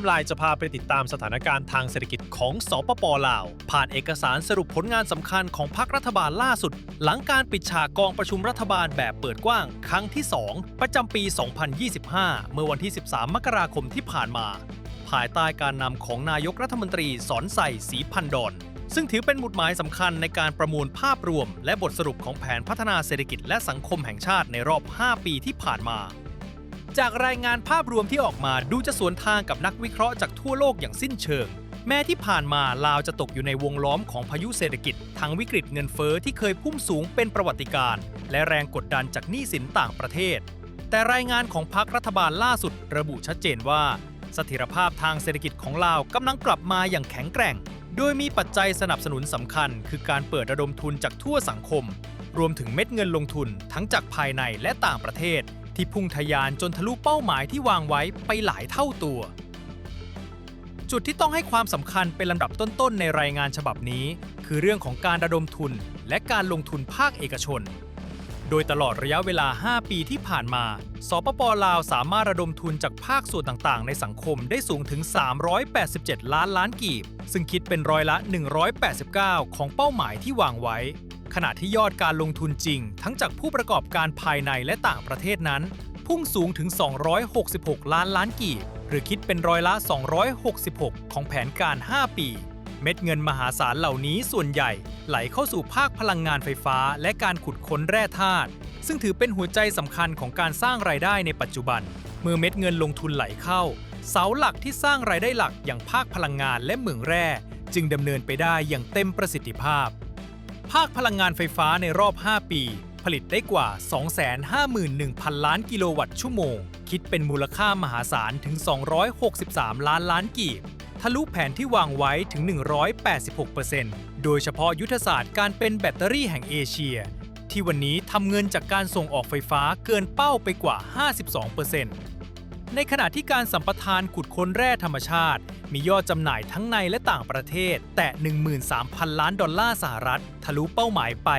มไลน์จะพาไปติดตามสถานการณ์ทางเศรษฐกิจของสปปลาว ผ่านเอกสารสรุปผลงานสำคัญของพรรครัฐบาลล่าสุด หลังการปิดฉากกองประชุมรัฐบาลแบบเปิดกว้าง ครั้งที่ 2 ประจำปี 2025 เมื่อวันที่ 13 มกราคมที่ผ่านมา ภายใต้การนำของนายกรัฐมนตรีสอนใส่สีพันดอนซึ่งถือเป็นหมุดหมายสำคัญในการประมวลภาพรวม และบทสรุปของแผนพัฒนาเศรษฐกิจและสังคมแห่งชาติในรอบ 5 ปีที่ผ่านมา จากรายงานภาพรวมที่ออกมาดูจะสวนทางกับนักวิเคราะห์จากทั่วโลกอย่างสิ้นเชิง แม้ที่ผ่านมาลาวจะตกอยู่ในวงล้อมของพายุเศรษฐกิจทั้งวิกฤตเงินเฟอ้อที่เคยพุ่งสูงเป็นประวัติการณ์และแรงกดดันจากหนี้สินต่างประเทศ แต่รายงานของพรรครัฐบาลล่าสุดระบุชัดเจนว่าสถียรภาพทางเศรษฐกิจของลาวกำลังกลับมาอย่างแข็งแกร่ง โดยมีปัจจัยสนับสนุนสำคัญ คือการเปิดระดมทุนจากทั่วสังคม รวมถึงเม็ดเงินลงทุนทั้งจากภายในและต่างประเทศ ที่พุ่งทะยานจนทะลุเป้าหมายที่วางไว้ไปหลายเท่าตัว จุดที่ต้องให้ความสำคัญเป็นลำดับต้นๆ ในรายงานฉบับนี้ คือเรื่องของการระดมทุนและการลงทุนภาคเอกชน โดยตลอดระยะเวลา 5 ปีที่ผ่านมา สปปลาวสามารถระดมทุนจากภาคส่วนต่างๆ ในสังคมได้สูงถึง 387 ล้านล้านกีบ ซึ่งคิดเป็นร้อยละ 189 ของเป้าหมายที่วางไว้ ขณะที่ยอดการลงทุนจริง ทั้งจากผู้ประกอบการภายในและต่างประเทศนั้น พุ่งสูงถึง 266 ล้านล้านกีบ หรือคิดเป็นร้อยละ 266 ของแผนการ 5 ปี เม็ดเงินมหาศาลเหล่านี้ส่วนใหญ่ไหลเข้าสู่ภาคพลังงานไฟฟ้าและการขุดค้นแร่ธาตุซึ่งถือเป็นหัวใจสำคัญของการสร้างรายได้ในปัจจุบัน เมื่อเม็ดเงินลงทุนไหลเข้า เสาหลักที่สร้างรายได้หลักอย่างภาคพลังงานและเหมืองแร่ จึงดำเนินไปได้อย่างเต็มประสิทธิภาพ ภาคพลังงานไฟฟ้าในรอบ 5 ปี ผลิตได้กว่า 251,000 ล้านกิโลวัตต์ชั่วโมง คิดเป็นมูลค่ามหาศาลถึง 263 ล้านล้านกีบ ทะลุแผนที่วางไว้ถึง 186%โดยเฉพาะยุทธศาสตร์การเป็นแบตเตอรี่แห่งเอเชีย ที่วันนี้ทำเงินจากการส่งออกไฟฟ้าเกินเป้าไปกว่า 52% ในขณะที่การสัมปทานขุดค้นแร่ธรรมชาติ มียอดจำหน่ายทั้งในและต่างประเทศ แต่ 13,000 ล้านดอลลาร์สหรัฐ ทะลุเป้าหมายไป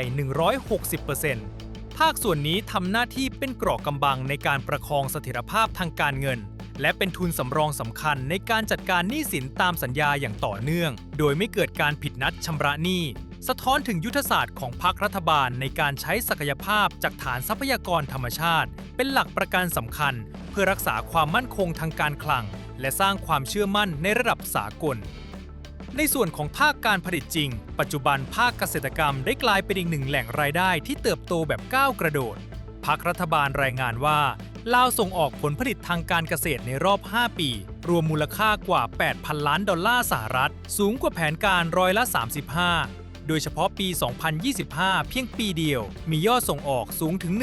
160%ภาคส่วนนี้ทำหน้าที่เป็นเกราะกำบังในการประคองเสถียรภาพทางการเงิน และเป็นทุนสำรองสำคัญในการจัดการหนี้สินตามสัญญาอย่างต่อเนื่อง โดยไม่เกิดการผิดนัดชำระหนี้ สะท้อนถึงยุทธศาสตร์ของพรรครัฐบาลในการใช้ศักยภาพจากฐานทรัพยากรธรรมชาติ เป็นหลักประกันสำคัญ เพื่อรักษาความมั่นคงทางการคลัง และสร้างความเชื่อมั่นในระดับสากล ในส่วนของภาคการผลิตจริง ปัจจุบันภาคเกษตรกรรมได้กลายเป็นอีกหนึ่งแหล่งรายได้ที่เติบโตแบบก้าวกระโดดพรรครัฐบาลรายงานว่าลาวส่งออกผลผลิตทางการเกษตรในรอบ 5 ปี รวมมูลค่ากว่า 8,000 ล้านดอลลาร์สหรัฐ สูงกว่าแผนการร้อยละ 35 โดยเฉพาะปี 2025 เพียงปีเดียว มียอดส่งออกสูงถึง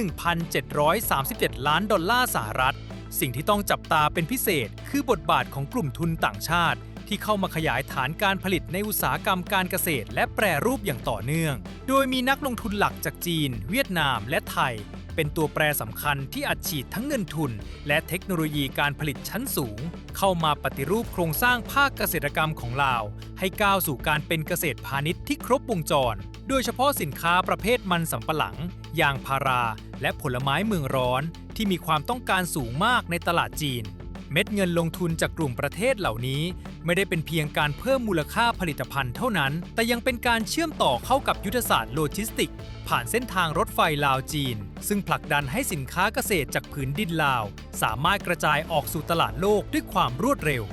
1,737 ล้านดอลลาร์สหรัฐ สิ่งที่ต้องจับตาเป็นพิเศษ คือบทบาทของกลุ่มทุนต่างชาติ ที่เข้ามาขยายฐานการผลิตในอุตสาหกรรมการเกษตร และแปรรูปอย่างต่อเนื่อง โดยมีนักลงทุนหลักจากจีน เวียดนาม และไทย เป็นตัวแปรสำคัญที่อัดฉีดทั้งเงินทุน และเทคโนโลยีการผลิตชั้นสูง เข้ามาปฏิรูปโครงสร้างภาคเกษตรกรรมของลาว ให้ก้าวสู่การเป็นเกษตรพาณิชย์ที่ครบวงจร โดยเฉพาะสินค้าประเภทมันสำปะหลัง ยางพารา และผลไม้เมืองร้อน ที่มีความต้องการสูงมากในตลาดจีน เม็ดเงินลงทุนจากกลุ่มประเทศเหล่านี้ ไม่ได้เป็นเพียงการเพิ่มมูลค่าผลิตภัณฑ์เท่านั้น แต่ยังเป็นการเชื่อมต่อเข้ากับยุทธศาสตร์โลจิสติก ผ่านเส้นทางรถไฟลาวจีน ซึ่งผลักดันให้สินค้าเกษตรจากผืนดินลาว สามารถกระจายออกสู่ตลาดโลกด้วยความรวดเร็ว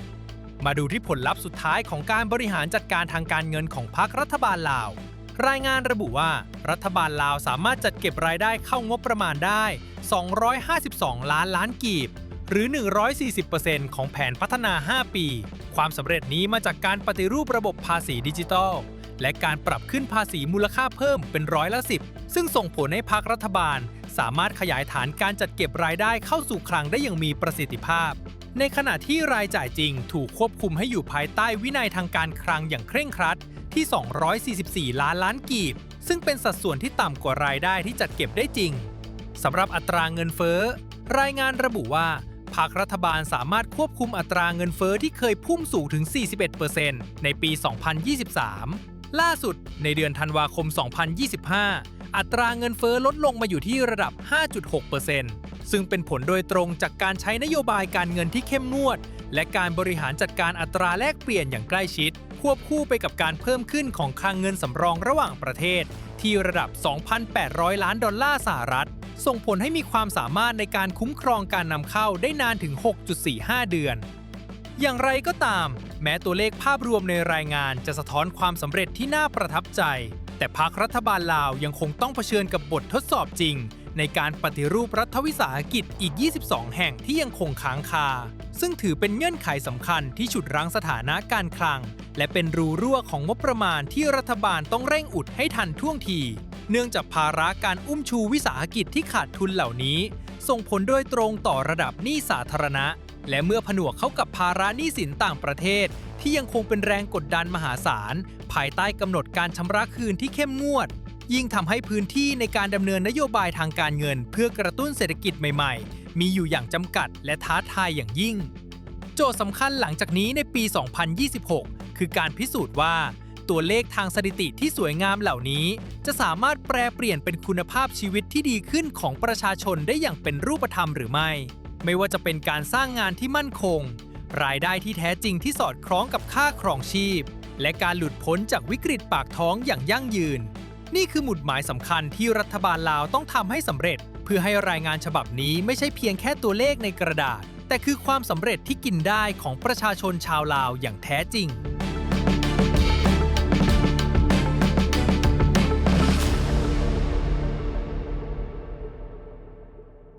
มาดูที่ผลลัพธ์สุดท้ายของการบริหารจัดการทางการเงินของพรรครัฐบาลลาว รายงานระบุว่า รัฐบาลลาวสามารถจัดเก็บรายได้เข้างบประมาณได้ 252 ล้านล้านกีบ หรือ 140%ของแผนพัฒนา 5 ปี ความสำเร็จนี้มาจากการปฏิรูประบบภาษีดิจิทัล และการปรับขึ้นภาษีมูลค่าเพิ่มเป็นร้อยละ10ซึ่งส่งผลให้ภาครัฐบาล สามารถขยายฐานการจัดเก็บรายได้เข้าสู่คลังได้อย่างมีประสิทธิภาพ ในขณะที่รายจ่ายจริงถูกควบคุมให้อยู่ภายใต้วินัยทางการคลังอย่างเคร่งครัดที่ 244 ล้านล้านกีบ ซึ่งเป็นสัดส่วนที่ต่ำกว่ารายได้ที่จัดเก็บได้จริงสำหรับอัตราเงินเฟ้อ รายงานระบุว่าภาครัฐบาลสามารถควบคุมอัตราเงินเฟ้อที่เคยพุ่งสูงถึง 41%ในปี 2023 ล่าสุดในเดือนธันวาคม 2025 อัตราเงินเฟ้อลดลงมาอยู่ที่ระดับ 5.6%ซึ่งเป็นผลโดยตรงจากการใช้นโยบายการเงินที่เข้มงวด และการบริหารจัดการอัตราแลกเปลี่ยนอย่างใกล้ชิด ควบคู่ไปกับการเพิ่มขึ้นของคลังเงินสำรองระหว่างประเทศ ที่ระดับ 2,800 ล้านดอลลาร์สหรัฐ ส่งผลให้มีความสามารถในการคุ้มครองการนำเข้าได้นานถึง 6.45 เดือนอย่างไรก็ตาม แม้ตัวเลขภาพรวมในรายงานจะสะท้อนความสำเร็จที่น่าประทับใจ แต่พรรครัฐบาลลาวยังคงต้องเผชิญกับบททดสอบจริง ในการปฏิรูปรัฐวิสาหกิจอีก 22 แห่งที่ยังคงค้างคา ซึ่งถือเป็นเงื่อนไขสำคัญที่ฉุดรั้งสถานะการคลัง และเป็นรูรั่วของงบประมาณที่รัฐบาลต้องเร่งอุดให้ทันท่วงที เนื่องจากภาระการอุ้มชูวิสาหกิจที่ขาดทุนเหล่านี้ ส่งผลโดยตรงต่อระดับหนี้สาธารณะ และเมื่อผนวกเข้ากับภาระหนี้สินต่างประเทศ ที่ยังคงเป็นแรงกดดันมหาศาล ภายใต้กำหนดการชำระคืนที่เข้มงวด ยิ่งทำให้พื้นที่ในการดำเนินนโยบายทางการเงิน เพื่อกระตุ้นเศรษฐกิจใหม่ๆ มีอยู่อย่างจำกัดและท้าทายอย่างยิ่ง โจทย์สำคัญหลังจากนี้ในปี 2026 คือการพิสูจน์ว่า ตัวเลขทางสถิติที่สวยงามเหล่านี้ จะสามารถแปลเปลี่ยนเป็นคุณภาพชีวิตที่ดีขึ้นของประชาชนได้อย่างเป็นรูปธรรมหรือไม่ ไม่ว่าจะเป็นการสร้างงานที่มั่นคง รายได้ที่แท้จริงที่สอดคล้องกับค่าครองชีพ และการหลุดพ้นจากวิกฤตปากท้องอย่างยั่งยืน นี่คือหมุดหมายสำคัญที่รัฐบาลลาวต้องทำให้สำเร็จ เพื่อให้รายงานฉบับนี้ไม่ใช่เพียงแค่ตัวเลขในกระดาษ แต่คือความสำเร็จที่กินได้ของประชาชนชาวลาวอย่างแท้จริง